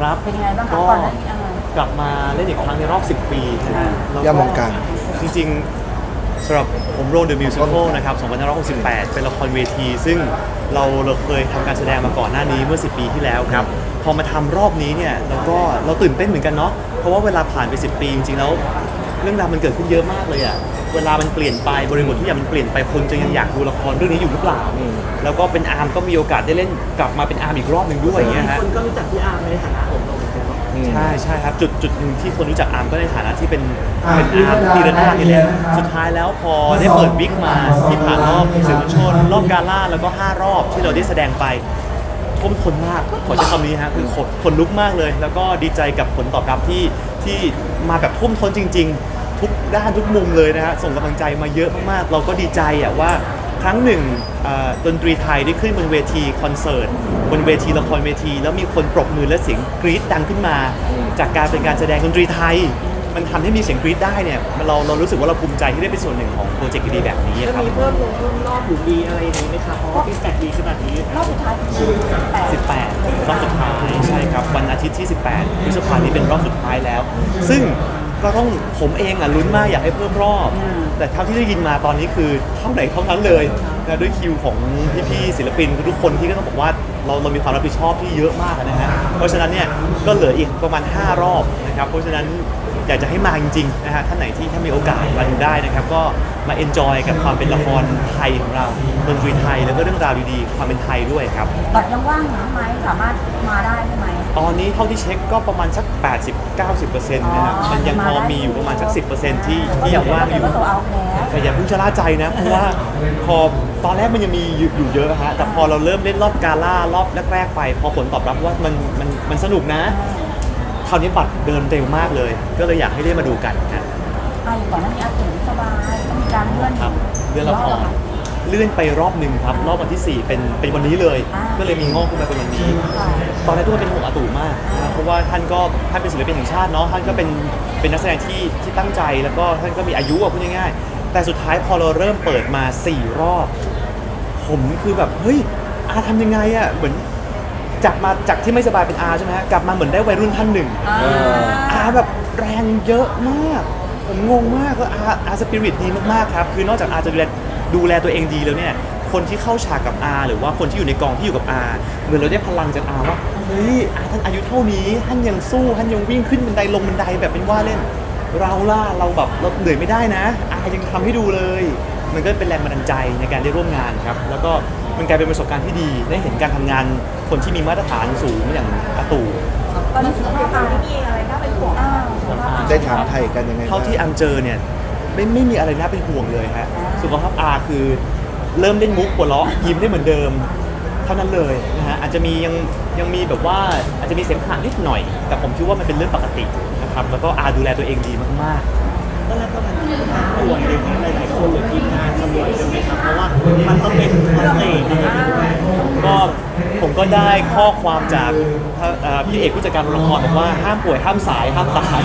ครับเป็นยังไงบ้างคะก็ก่อนหน้านี้อะไร กลับมาเล่นอีกครั้งในรอบ 10 ปีนะฮะแล้วย่ามองกลาง จริงๆสำหรับผมโรนเดอะมิวสิควลนะครับ2568 เป็นละครเวที ซึ่งเราเราเคยทำการแสดงมาก่อนหน้านี้เมื่อ 10 ปีที่แล้วครับ พอมาทำรอบนี้เนี่ยเราก็เราตื่นเต้นเหมือนกันเนาะเพราะว่าเวลาผ่านไป 10 ปี จริงๆแล้วเรื่องราวมันเกิดขึ้นเยอะมากเลยอะเวลามันเปลี่ยนไปบริบททุกอย่างมันเปลี่ยนไปคนจะยังอยากดูละครเรื่องนี้อยู่หรือเปล่า แล้วก็เป็นอาร์มก็มีโอกาสได้เล่นกลับมาเป็นอาร์มอีกรอบหนึ่งด้วยอย่างเงี้ยฮะ คนก็รู้จักพี่อาร์มในฐานะ ใช่ใช่ครับจุดจุดหนึ่งที่คนรู้จักอาร์มก็ในฐานะที่เป็นเป็นอาร์มตีระนาดนี่แหละสุดท้ายแล้วพอได้เปิดบิ๊กมาที่ผ่านรอบสื่อมวลชนรอบกาล่าแล้วก็ 5 รอบที่เราได้แสดงไปท่วมท้นมากขอใช้คำนี้ฮะคือขนขนลุกมากเลย แล้วก็ดีใจกับผลตอบรับที่ที่มาแบบท่วมท้นจริง ๆ ทุกด้านทุกมุมเลยนะฮะส่งกำลังใจมาเยอะมากๆ เราก็ดีใจอะว่า ครั้งหนึ่งเอ่อดนตรีไทยได้ขึ้นบนเวทีคอนเสิร์ตบนเวทีละครเวที แล้วมีคนปรบมือและเสียงกรี๊ดดังขึ้นมา จากการเป็นการแสดงดนตรีไทย มันทำให้มีเสียงกรี๊ดได้เนี่ยเราเรารู้สึกว่าเราภูมิใจที่ได้เป็นส่วนหนึ่งของโปรเจกต์ดีๆแบบนี้จะครับ มีเพิ่มลงเพิ่มรอบหรือมีอะไรอย่างนี้ไหมครับเพราะว่าฟีดแบ็กดีขนาดนี้รอบสุดท้ายคือแปด18รอบสุดท้ายใช่ครับ วันอาทิตย์ที่ 18พฤษภาคมนี้เป็นรอบสุดท้ายแล้ว ซึ่ง ก็ต้องผมเองอะลุ้นมากอยากให้เพิ่มรอบแต่เท่าที่ได้ยินมาตอนนี้คือเท่าไหนเท่านั้นเลยนะด้วยคิวของพี่ๆศิลปินทุกคนที่ก็ต้องบอกว่าเราเรามีความรับผิดชอบที่เยอะมากนะฮะเพราะฉะนั้นเนี่ยก็เหลืออีกประมาณ 5 รอบนะครับเพราะฉะนั้นอยากจะให้มาจริงๆนะฮะท่านไหนที่ถ้ามีโอกาสมาดูได้นะครับก็มาเอนจอยกับความเป็นละครไทยของเราดนตรีไทยแล้วก็เรื่องราวดีๆความเป็นไทยด้วยครับ บัตรยังว่างอยู่ไหมสามารถมาได้ใช่ไหม ตอนนี้เท่าที่เช็คก็ประมาณสัก 80-90%นะครับอ๋อมันยังพอมีอยู่ประมาณสัก 10%ที่ที่ยังว่างอยู่ ก็โซเอาแล้วแต่อย่าเพิ่งชะล่าใจนะ เพราะว่าพอตอนแรกมันยังมีอยู่อยู่เยอะฮะแต่พอเราเริ่มเล่นรอบกาล่ารอบแรกๆไป พอผลตอบรับว่ามันมันมันสนุกนะ คราวนี้บัตรเดินเร็วมากเลย ก็เลยอยากให้ได้มาดูกันนะไอ้ก่อนหน้านี้อาตื่นสบายต้องมีการเลื่อนครับเลื่อนละคร เลื่อนไปรอบหนึ่งครับ รอบวันที่ 4 เป็นเป็นวันนี้เลย ก็เลยมีงอกขึ้นมาเป็นวันนี้ ตอนแรกทุกคนเป็นห่วงอาตู่มากนะเพราะว่าท่านก็ท่านเป็นศิลปินแห่งชาติเนาะท่านก็เป็นเป็นนักแสดงที่ที่ตั้งใจแล้วก็ท่านก็มีอายุอะพูดง่ายๆแต่สุดท้ายพอเราเริ่มเปิดมา 4 รอบ ผมคือแบบเฮ้ยอาทำยังไงอะเหมือนจากมาจากที่ไม่สบายเป็นอาใช่ไหมฮะกลับมาเหมือนได้วัยรุ่นท่านหนึ่งอ่าอาแบบแรงเยอะมาก ผมงงมากว่าอาอาสปิริตดีมากๆครับ คือนอกจากอาจะดูแล ดูแลตัวเองดีแล้วเนี่ยคนที่เข้าฉากกับอาหรือว่าคนที่อยู่ในกองที่อยู่กับอาเหมือนเราได้พลังจากอาว่าเฮ้ยอาท่านอายุเท่านี้ท่านยังสู้ท่านยังวิ่งขึ้นบันไดลงบันไดแบบเป็นว่าเล่น เราล่ะเราแบบเราเหนื่อยไม่ได้นะ อายังทำให้ดูเลย มันก็เป็นแรงบันดาลใจในการได้ร่วมงานครับ แล้วก็มันกลายเป็นประสบการณ์ที่ดีได้เห็นการทำงานคนที่มีมาตรฐานสูงอย่างอาตู่ตอนนี้สุขภาพอาไม่มีอะไรน่าเป็นห่วงอ้าวสุขภาพอาได้ถามไทยกันยังไงบ้งเท่าที่อัมเจอเนี่ย ไม่ไม่มีอะไรน่าเป็นห่วงเลยฮะสุขภาพอาคือเริ่มเล่นมุกหัวเราะยิ้มได้เหมือนเดิม เท่านั้นเลยนะฮะอาจจะมียังยังมีแบบว่าอาจจะมีเสมหะนิดหน่อย แต่ผมคิดว่ามันเป็นเรื่องปกตินะครับแล้วก็อาดูแลตัวเองดีมากก็แล้วก็มันป่วยอะไรอย่างเงี้ยหลายๆคนหรือทีมงานคำนวณกันไหมครับเพราะว่ามันต้องเป็นออสเตรอะไรอย่างเงี้ยด้วยๆก็ผมก็ได้ข้อความจากเอ่อพี่เอกผู้จัดการละครบอกว่าห้ามป่วยห้ามสายห้ามตาย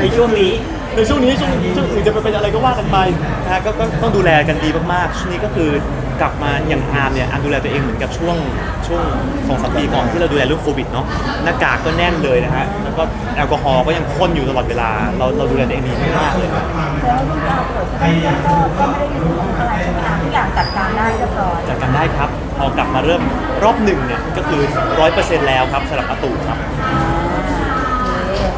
ในช่วงนี้ ในช่วงนี้ช่วงช่วงอื่นจะไปเป็นอะไรก็ว่ากันไปนะฮะก็ก็ต้องดูแลกันดีมากๆช่วงนี้ก็คือกลับมาอย่างอาร์มเนี่ยอาร์มดูแลตัวเองเหมือนกับช่วงช่วงสองสามปีก่อนที่เราดูแลเรื่องโควิดเนาะหน้ากากก็แน่นเลยนะฮะแล้วก็แอลกอฮอล์ก็ยังพ่นอยู่ตลอดเวลา เราเราดูแลตัวเองดีมากๆเลยครับแล้วลูกอาป่วยที่นี่ก็ก็ไม่ได้มีอะไรใช่ไหมอาทุกอย่างจัดการได้เรียบร้อยจัดการได้ครับพอกลับมาเริ่มรอบหนึ่งเนี่ยก็คือร้อยเปอร์เซ็นต์แล้วครับสำหรับอาตู่ครับ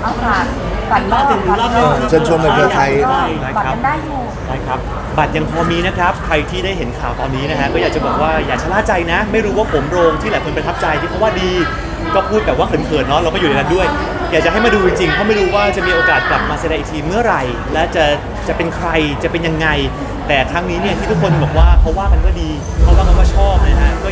เอาฝาก ฝันรอบถึงรอบหนึ่งเชิญชวนในเพื่อไทยได้บัตครรับยังได้อยู่ ได้ครับ บัตรยังพอมีนะครับ ใครที่ได้เห็นข่าวตอนนี้นะฮะ ก็อยากจะบอกว่าอย่าชะล่าใจนะ ไม่รู้ว่าผมโรงที่หลายคนประทับใจที่เขาว่าดี ก็พูดแบบว่าเขินๆเนาะ เราก็อยู่ในนั้นด้วย อยากจะให้มาดูจริงๆ เพราะไม่รู้ว่าจะมีโอกาสกลับมาแสดงอีกทีเมื่อไหร่ และจะจะเป็นใคร จะเป็นยังไง แต่ครั้งนี้เนี่ยที่ทุกคนบอกว่าเขาว่ากันว่าดีเขาว่ากันว่าชอบนะฮะ ก็